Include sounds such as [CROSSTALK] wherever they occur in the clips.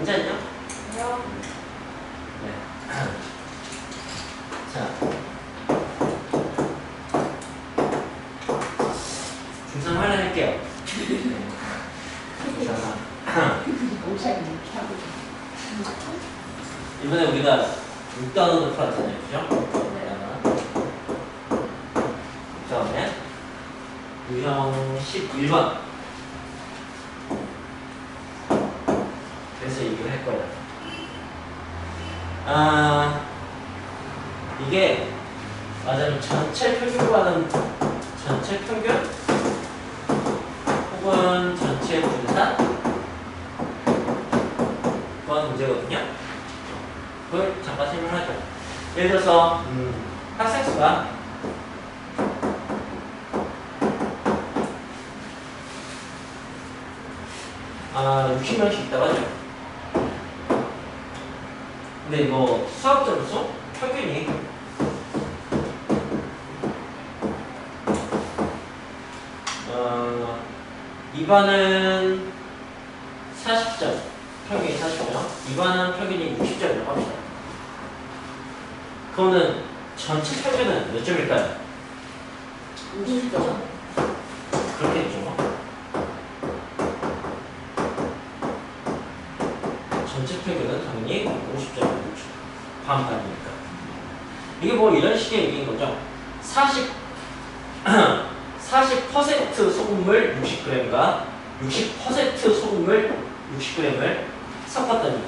괜찮냐? [CLEARS THROAT] [CLEARS THROAT] 그럼 네. 자. 중상 하나 할게요. 네. 자, 오색 이렇게 하고 이번에 우리가 6단원을 풀었잖아요. 그죠? 그 다음에 유형 11번. 그래서 얘기를 할 거예요. 아, 이게 맞아요. 전체 평균과는 전체 평균 혹은 전체 분산 그건 문제거든요. 그걸 잠깐 설명하죠. 예를 들어서 음, 학생 수가 아 60명씩 있다고 하죠. 근데 뭐 수학 점수 평균이 어 2반은 40점 평균이 40점 2반은 평균이 60점이라고 합시다. 그거는 전체 평균은 몇 점일까요? 50점 그렇겠죠. 전체 평균은 당연히 50점이겠죠. 반반이니까. 이게 뭐 이런 식의 얘기인 거죠. 40, 40% 소금물 60g과 60% 소금물 60g을 섞었더니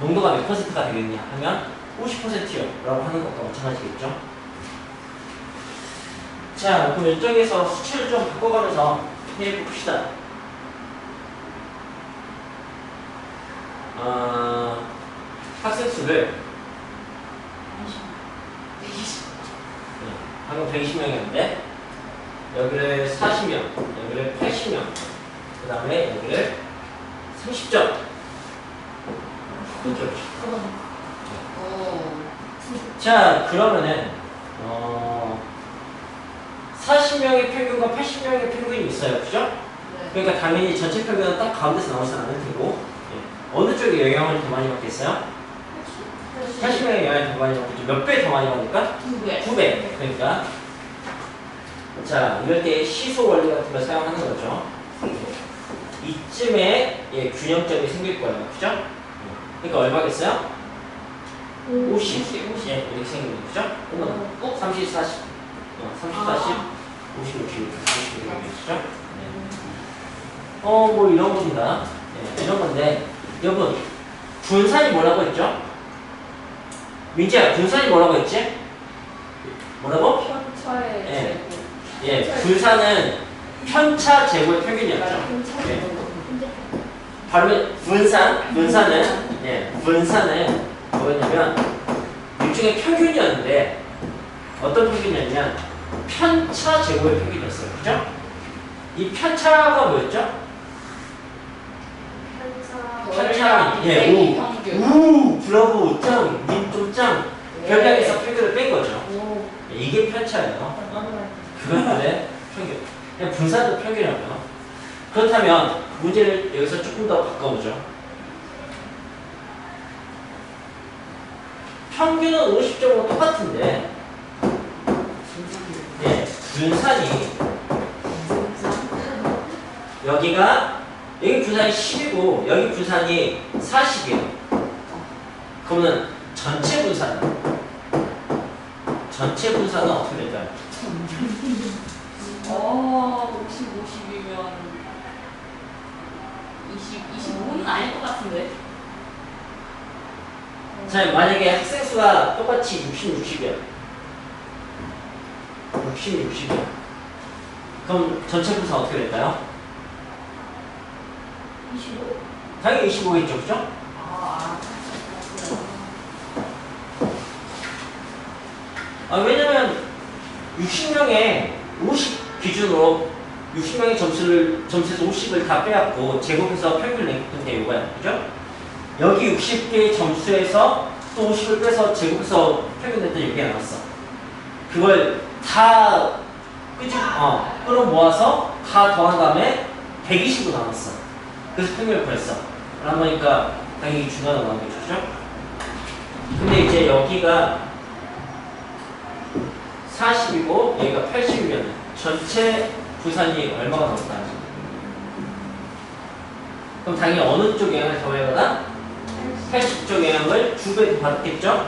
농도가 몇 퍼센트가 되겠냐 하면 50%요 라고 하는 것과 마찬가지겠죠. 자, 그럼 이쪽에서 수치를 좀 바꿔가면서 해봅시다. 어, 학생 수를 네, 방금 120명이었는데 여기를 40명, 여기를 80명, 그 다음에 여기를 30점. 그렇죠. 오 자, 그러면은 어, 40명의 평균과 80명의 평균이 있어요. 그죠? 네. 그러니까 당연히 전체 평균은 딱 가운데서 나오진 않을 테고 예. 어느 쪽에 영향을 더 많이 받겠어요? 80명의 영향을 더 많이 받겠죠. 몇배 더 많이 받을까? 두배 2배. 그러니까 자 이럴 때 시소 원리 같은 걸 사용하는 거죠. 이쯤에 예, 균형점이 생길 거예요. 그죠? 그러니까 얼마겠어요? 50. 50. 예, 이렇게 생기는 거죠? 그러면 어? 30, 40, 어, 30, 40, 50, 60, 60 이렇게 되겠죠? 네. 어, 뭐 이런 겁니다. 네, 이런 건데, 여러분, 분산이 뭐라고 했죠? 민지야, 분산이 뭐라고 했지? 뭐라고? 편차의 네. 제곱 예, 분산은 편차 제곱의 평균이었죠. 네. 바로 분산, 분산은, 예, 분산은 뭐였냐면, 일종의 평균이었는데, 어떤 평균이었냐면, 편차 제곱의 평균이었어요. 그죠? 이 편차가 뭐였죠? 편차, 예, 우, 평균 우, 브라보, 짱, 님 네. 별량에서 평균을 뺀 거죠. 오 이게 편차예요. 그것들의 평균. 그냥 분산도 평균이라고요. 그렇다면 문제를 여기서 조금 더 바꿔보죠. 평균은 50점으로 똑같은데 예, 분산이 여기가 여기 분산이 10이고 여기 분산이 40이에요. 그러면 전체 분산 전체 분산은 어떻게 될까요? 어 50, 50이면 20, 25는 아닐 것 같은데 자, 만약에 학생 수가 똑같이 60, 60이야. 60, 60이야. 그럼 전체 분산 어떻게 될까요? 25? 당연히 25겠죠, 그죠? 아, 아, 왜냐면 60명에 50 기준으로 60명의 점수를, 점수에서 50을 다 빼갖고 제곱해서 평균을 냈던 게 이거야, 그죠? 여기 60개의 점수에서 또 50을 빼서 제곱해서 평균 냈던 여기가 나왔어. 그걸 다 끄집, 어, 끌어모아서 다 더한 다음에 120으로 나눴어. 그래서 평균을 구했어. 그러다 보니까 당연히 중간으로 나오는 거죠. 근데 이제 여기가 40이고 여기가 80이면 전체 부산이 얼마가 나올까? 그럼 당연히 어느 쪽 영향을 더 받아? 80쪽 영향을 두 배 더 받겠죠?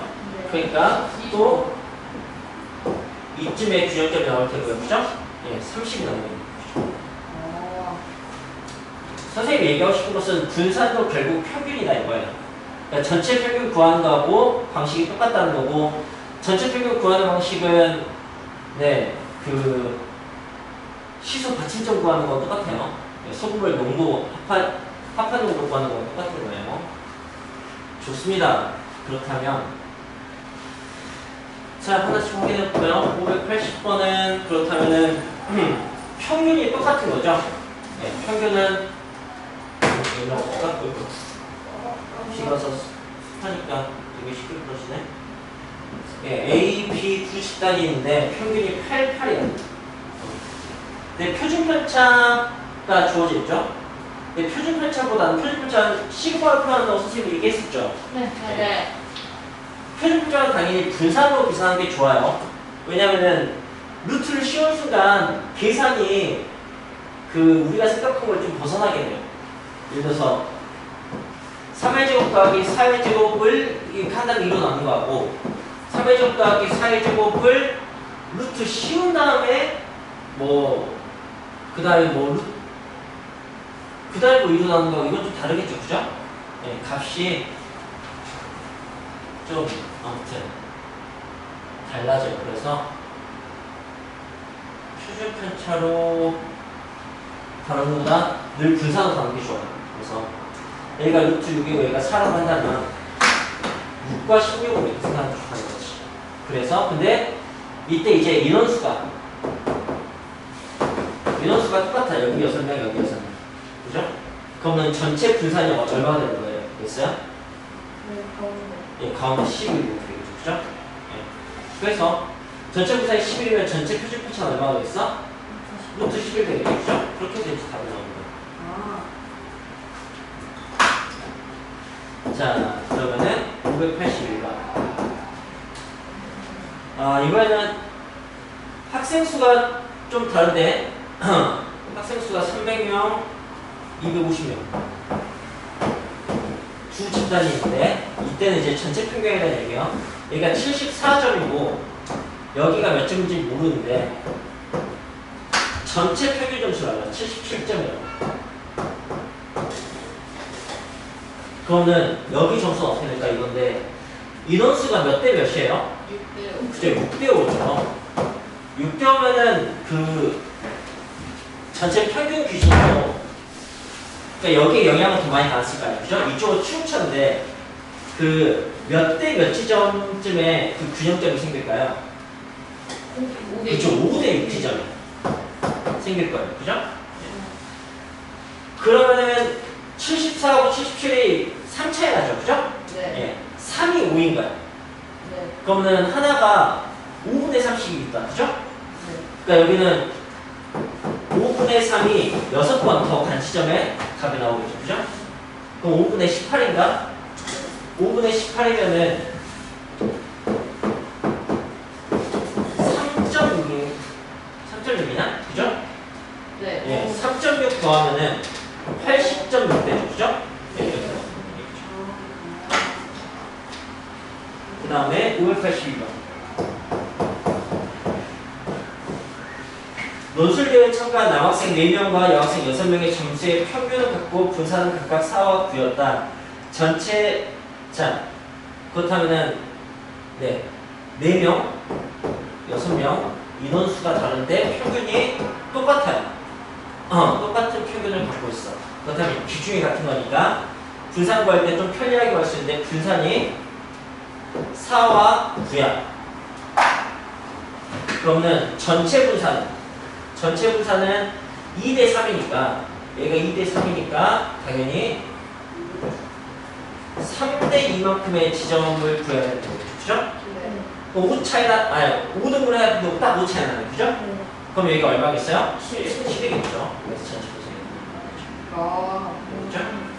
그러니까 또 이쯤에 균형점이 나올 테고요. 그죠? 예, 30이 나오는 거예요. 어. 선생님이 얘기하고 싶은 것은 분산도 결국 평균이다 이거예요. 그러니까 전체 평균 구하는 거하고 방식이 똑같다는 거고 전체 평균 구하는 방식은 네 그 시소 받침점 구하는 건 똑같아요. 네, 소금물 농도 합한 합한 농도 구하는 건 똑같은 거예요. 좋습니다. 그렇다면 자 하나씩 확인해볼까요? 580번은 그렇다면은 [CLEARS THROAT] 평균이 똑같은 거죠? 네, 평균은 여기랑 똑같고 비가 와서 하니까 되게 시끄럽시네 예, A, B 두 집단인데 평균이 8, 8이에요. 네, 표준 편차가 주어졌죠? 네, 표준 편차보다는 표준 편차는 시그마를 표현한다고 선생님이 얘기했었죠? 네. 네. 표준 편차는 당연히 분산으로 계산하는 게 좋아요. 왜냐면은 루트를 씌운 순간 계산이 그 우리가 생각한 걸 좀 벗어나게 돼요. 예를 들어서 3의 제곱 더하기 4의 제곱을 이렇게 한 단계 일어나는 거하고 3의 제곱 더하기 4의 제곱을 루트 씌운 다음에 뭐 그 다음에 뭐 루트 그 다음에 뭐 일어나는 거 이건 좀 다르겠죠 그죠? 네, 값이 좀 아무튼 달라져요 그래서 표준 편차로 다른 것보다 늘 분산으로 가는 게 좋아요 그래서 여기가 루트 6이고 여기가 4라고 한다면 6과 16을 이렇게 생각하는 거지. 그래서 근데 이때 이제 인원수가 인원수가 똑같아요. 여기 6명, 여기 6명. 그죠? 그러면 전체 분산이 얼마가 되는 거예요? 됐어요? 네. 가운데. 예, 가운데 11이면 되겠죠. 그죠? 예. 그래서 전체 분산이 11이면 전체 표준 편차는 얼마가 되겠어? 루트 11 되겠죠. 그렇게 되지 답이 나오는 거예요. 아. 자, 그러면은 581번. 아, 이번에는 학생 수가 좀 다른데, [CLEARS THROAT] 학생 수가 300명, 250명. 두 집단이 있는데, 이때는 이제 전체 평균이라는 얘기예요. 여기가 74점이고, 여기가 몇 점인지 모르는데, 전체 평균 점수라고 77점이라고. 그러면 여기 점수는 어떻게 될까 이건데 인원수가 몇 대 몇이에요? 6대 그죠 6대 5죠 6대 5면은 그 전체 평균 기준으로 그러니까 여기에 영향을 더 많이 받았을 거아요 그죠? 이쪽은 추천인데 그 몇 대 몇 지점쯤에 그 균형점이 생길까요? 5대 그죠 5대 6 지점이 생길 거예요 그죠? 그러면은 74하고 77이 3 차이 나죠 그죠? 네. 예, 3이 5인 거야. 네. 그러면 하나가 5분의 3씩이 있다. 그죠? 네. 그러니까 여기는 5분의 3이 6번 더 간 시점에 답이 나오겠죠. 그죠? 그럼 5분의 18인가? 5분의 18이면은 3.6이 3.6이나? 그죠? 네. 예, 3.6 더하면은 80.6 되죠. 그죠? 네, 이렇게 나오는 얘기죠. 그 다음에 582번. 논술대회 참가한 남학생 4명과 여학생 6명의 점수의 평균을 갖고 분산은 각각 4와 9였다. 전체, 자, 그렇다면은, 네, 4명, 6명, 인원수가 다른데 평균이 똑같아요. 어, 똑같은 평균을 갖고 있어. 그렇다면 기준이 같은 거니까 분산 구할 때 좀 편리하게 할 수 있는데 분산이 4와 9야. 그러면 전체 분산, 전체 분산은 2대 3이니까 얘가 2대 3이니까 당연히 3대 2만큼의 지점을 구해야 되는 거죠. 그죠? 네. 5 차이 나, 아니 5등분 해야 되는데 딱5 차이 나는 그죠? 그럼 여기가 얼마겠어요? 7. 7이겠죠. 그래서 전체 분산이. 아. 그죠?